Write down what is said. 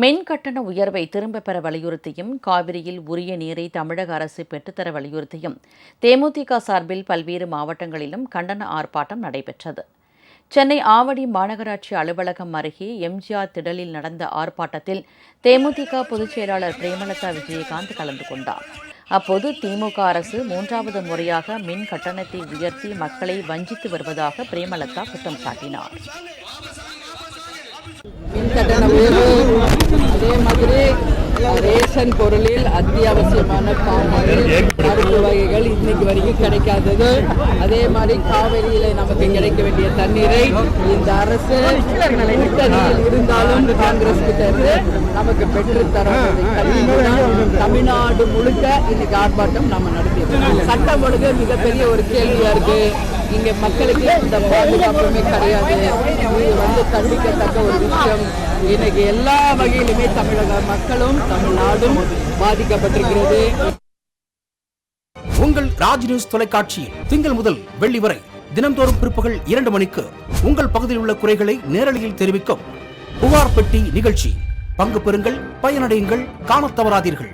மின் கட்டண உயர்வை திரும்பப் பெற வலியுறுத்தியும் காவிரியில் உரிய நீரை தமிழக அரசு பெற்றுத்தர வலியுறுத்தியும். தேமுதிக சார்பில் பல்வேறு மாவட்டங்களிலும் கண்டன ஆர்ப்பாட்டம் நடைபெற்றது. சென்னை ஆவடி மாநகராட்சி அலுவலகம் அருகே எம்ஜிஆர் திடலில் நடந்த ஆர்ப்பாட்டத்தில் தேமுதிக பொதுச் செயலாளர் பிரேமலதா விஜயகாந்த் கலந்து கொண்டார். அப்போது திமுக அரசு மூன்றாவது முறையாக மின் கட்டணத்தை உயர்த்தி மக்களை வஞ்சித்து வருவதாக பிரேமலதா குற்றம் சாட்டினார் மின் கட்டண உயர்வு அதே மாதிரி ரேஷன் பொருளில் அத்தியாவசியமான பாமாயில் மருந்து வகைகள் இன்னைக்கு வரைக்கும் கிடைக்காதது. அதே மாதிரி காவிரியில நமக்கு கிடைக்க வேண்டிய தண்ணீரை இந்த அரசு கூட்டணியில் இருந்தாலும் காங்கிரஸ் கிட்ட இருந்து நமக்கு பெற்று தமிழ்நாடு முழுக்க இன்னைக்கு ஆர்ப்பாட்டம் நம்ம நடத்தியிருக்கோம் சட்டம் ஒழுங்கு மிகப்பெரிய ஒரு கேள்வியா இருக்கு. இங்க மக்களுக்கு இந்த பாதுகாப்புமே கிடையாது. இது வந்து கண்டிக்கத்தக்க ஒரு விஷயம். இன்னைக்கு எல்லா வகையிலுமே தமிழக மக்களும் தமிழ்நாடும் பாதிக்கப்பட்டிருக்கிறது. உங்கள் ராஜ் நியூஸ் தொலைக்காட்சியில் திங்கள் முதல் வெள்ளி வரை தினம்தோறும் பிற்பகல் இரண்டு மணிக்கு உங்கள் பகுதியில் உள்ள குறைகளை நேரலையில் தெரிவிக்கும் புகார் பெட்டி நிகழ்ச்சி. பங்கு பெறுங்கள் பயனடையுங்கள் காணத் தவறாதீர்கள்.